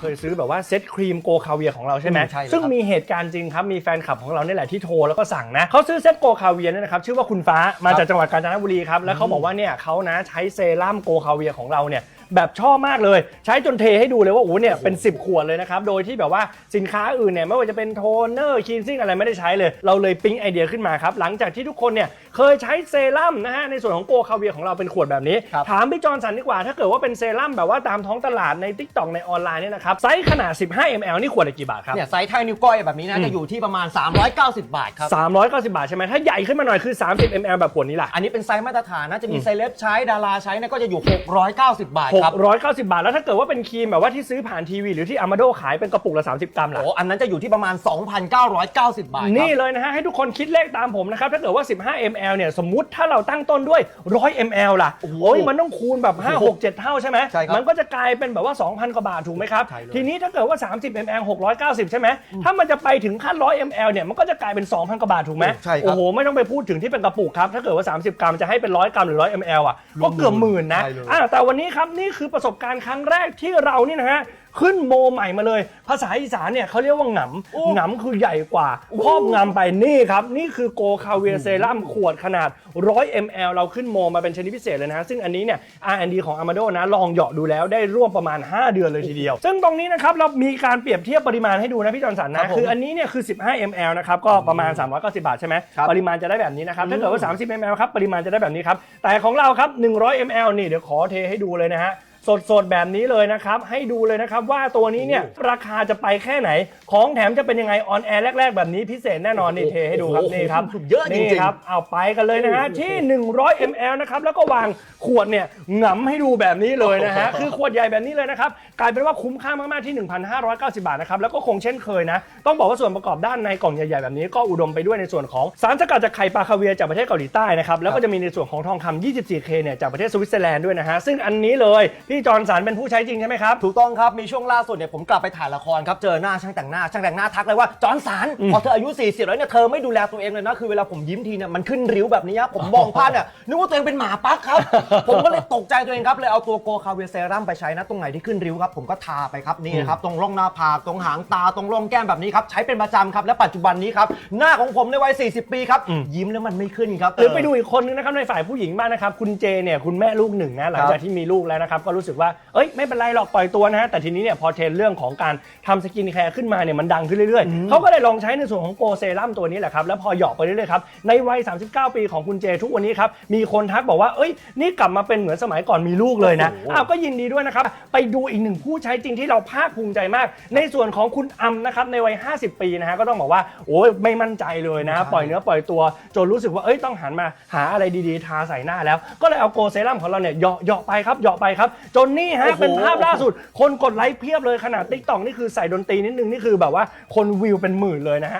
เคยซื้อแบบว่าเซตครีมโกคาเวียของเราใช่ไหมอืมใช่เลยซึ่งครับมีเหตุการณ์จริงครับ มีแฟนคลับของเราเนี่ยแหละที่โทรแล้วก็สั่งนะเขาซื้อเซตโกคาเวียเนี่ยนะครับชื่อว่าคุณฟ้ามาจากจังหวัดกาญจนบุรีครับแล้วเขาบอกว่าเนี่ยเขานะใช้เซรั่มโกคาเวียของเราเนี่ย แบบชอบมากเลย ใช้จนเทให้ดูเลยว่าโอ้โหเนี่ยเป็น 10 ขวดเลยนะครับ โดยที่แบบว่าสินค้าอื่นเนี่ยไม่ว่าจะเป็นโทนเนอร์คีนซิ่งอะไรไม่ได้ใช้เลย เราเลยปิ๊งไอเดียขึ้นมาครับ หลังจากที่ทุกคนเนี่ยเคยใช้เซรั่มนะฮะในส่วนของโกคาเวียของเราเป็นขวดแบบนี้ ครับถามพี่จอร์นสันดีกว่า ถ้าเกิดว่าเป็นเซรั่มแบบว่าตามท้องตลาดใน t ิ k t o k ในออนไลน์เนี่ยนะครับไซส์ขนาด 15 ml นี่ขวดละกี่บาทครับ เนี่ยไซส์เท่านิ้วก้อยแบบนี้นะอืมจะอยู่ที่ประมาณ 390 บาทครับ 390 บาทใช่ไหมถ้าใหญ่ขึ้นมาหน่อยคือ 30 ml แบบขวดนี้ล่ะ อันนี้เป็นไซส์มาตรฐานนะจะมีเซเลบใช้ดาราใช้นะก็จะอยู่ 690 บาทครับ 690 บาท แล้วถ้าเกิดว่าเป็นครีมแบบว่าที่ซื้อผ่านทีวี หรือที่อามาโดขายเป็นกระปุกละ 30 กรัมล่ะ โอ้อันนั้นจะอยู่ที่ประมาณ 2,990 บาทครับ นี่เลยนะฮะ ให้ทุกคนคิดเลขตามผมนะครับ ถ้าเกิดว่า 15 ml เนี่ย สมมุติถ้าเราตั้งต้นด้วย 100 ml ล่ะโอ้โหโอ้ยมันต้องคูณแบบ 5 6 7 เท่าใช่ไหมใช่ครับมันก็จะกลายเป็นแบบว่า 2,000 กว่าบาทถูกไหมครับ ใช่เลย ทีนี้ถ้าเกิดว่า 30 ml 690 ใช่ไหมถ้ามันจะไปถึงขั้น 100 ml เนี่ยมันก็จะกลายเป็น 2,000 กว่าบาทถูกไหมใช่ครับ โอ้โหไม่ต้องไปพูดถึงที่เป็นกระปุกครับถ้าเกิดว่า 30 กรัมจะให้เป็น 100 กรัมหรือ 100 ml อะก็เกือบหมื่นนะ ใช่เลย อะแต่วันนี้ครับนี่คือประสบการณ์ครั้งแรกที่เรานี่นะฮะขึ้นโมใหม่มาเลย ภาษาอีสานเนี่ยเขาเรียกว่าหงำหงำคือใหญ่กว่าครอบงำไปนี่ครับ นี่คือโกคาเวียเซรั่มขวดขนาด 100 ml เราขึ้นโมมาเป็นชนิดพิเศษเลยนะฮะซึ่งอันนี้เนี่ย R&D ของ Amado นะ ลองเหยาะดูแล้วได้ร่วมประมาณ 5 เดือนเลยทีเดียว ซึ่งตรงนี้นะครับ เรามีการเปรียบเทียบปริมาณให้ดูนะพี่จอนสันครันะบผมคืออันนี้เนี่ยคือ 15 ml นะครับก็ประมาณ 390 บาทใช่ไหมครับปริมาณจะได้แบบนี้นะครับถ้าเกิดว่า 30 ml ครับปริมาณจะได้แบบนี้ครับแต่ของเราครับ100 ml นี่เดี๋ยวขอเทให้ดูเลยนะฮะ สดๆแบบนี้เลยนะครับ ให้ดูเลยนะครับว่าตัวนี้เนี่ยราคาจะไปแค่ไหน ของแถมจะเป็นยังไงออนแอร์แรก ๆ แบบนี้พิเศษแน่นอนนี่เทให้ดูครับโอ้โหนี่ครับเยอะจริงๆนี่ครับเอาไปกันเลยนะฮะที่ 100 ml นะครับแล้วก็วางขวดเนี่ยหงำให้ดูแบบนี้เลยนะฮะคือขวดใหญ่แบบนี้เลยนะครับกลายเป็นว่าคุ้มค่ามากๆที่ 1,590 บาทนะครับแล้วก็คงเช่นเคยนะ ต้องบอกว่าส่วนประกอบด้านในกล่องใหญ่ๆแบบนี้ก็อุดมไปด้วยในส่วนของสารสกัดจากไข่ปลาคาเวียร์จากประเทศเกาหลีใต้นะครับแล้วก็จะมีในส่วนของทองคำ 24K เนี่ยจากประเทศสวิตเซอร์แลนด์ด้วยนะฮะซึ่งอันนี้เลยพี่จอร์นสันเป็นผู้ใช้จริงใช่ไหมครับ ถูกต้องครับ มีช่วงล่าสุดเนี่ยผมกลับไปถ่ายละครครับ เจอหน้าช่างแต่งหน้า ช่างแต่งหน้าทักเลยว่า จอร์นสัน พอเธออายุ 40 แล้วเนี่ยเธอไม่ดูแลตัวเองเลยนะ คือเวลาผมยิ้มทีเนี่ยมันขึ้นริ้วแบบนี้ครับผมมองพลาดเนี่ยนึกว่าตัวเองเป็นหมาปักครับ ผมก็เลยตกใจตัวเองครับ เลยเอาตัวโกคาเวียเซรั่มไปใช้นะ ตรงไหนที่ขึ้นริ้วครับผมก็ทาไปครับนี่นะครับตรงร่องหน้าผากตรงหางตาตรงร่องแก้มแบบนี้ครับใช้เป็นประจำครับและปัจจุบันนี้ครับหน้าของผมในวัย 40 ปีครับยิ้มแล้วมันไม่ขึ้นครับหรือไปดูอีกคนนึงนะครับในฝ่ายผู้หญิงบ้างนะครับคุณเจเนี่ยคุณแม่ลูกหนึ่งนะหลังจากที่มีลูกแล้วนะครับก็รู้สึกว่าเอ้ยไม่เป็นไรหรอกปล่อยตัวนะฮะแต่ทีนี้เนี่ยพอเทรนด์เรื่องของการทำสกินแคร์ขึ้นมาเนี่ยมันดังขึ้นเรื่อยๆเขาก็เลยลองใช้ในส่วนของโกเซรั่มตัวนี้แหละครับแล้วพอเหยาะไปเรื่อยๆครับในวัย 39 ปีของคุณเจทุกวันนี้ครับมีคนทักบอกว่าเอ้ยนี่กลับมาเป็นเหมือนสมัยก่อนมีลูกเลยนะโอ้โหอ้าวก็ยินดีด้วยนะครับไปดูอีกหนึ่งผู้ใช้จริงที่เราภาคภูมิใจมาก ในส่วนของคุณอัมนะครับในวัย 50 ปีนะฮะก็ต้องบอกว่าโอ้ยไม่มั่นใจเลยนะ ปล่อยเนื้อปล่อยตัวจนรู้สึกว่าเอ้ยต้องหันมาหาอะไรดีๆ ทาใส่หน้าแล้ว ก็เลยเอาโกเซรั่มของเราเนี่ยเหยาะเหยาะไปครับเหยาะไปครับจนนี่ฮะโอ้โหเป็นภาพล่าสุด คนกดไลค์เพียบเลยขนาดติ๊กต็อกนี่คือใส่ดนตรีนิดนึง นี่คือแบบว่าคนวิวเป็นหมื่นเลยนะฮะ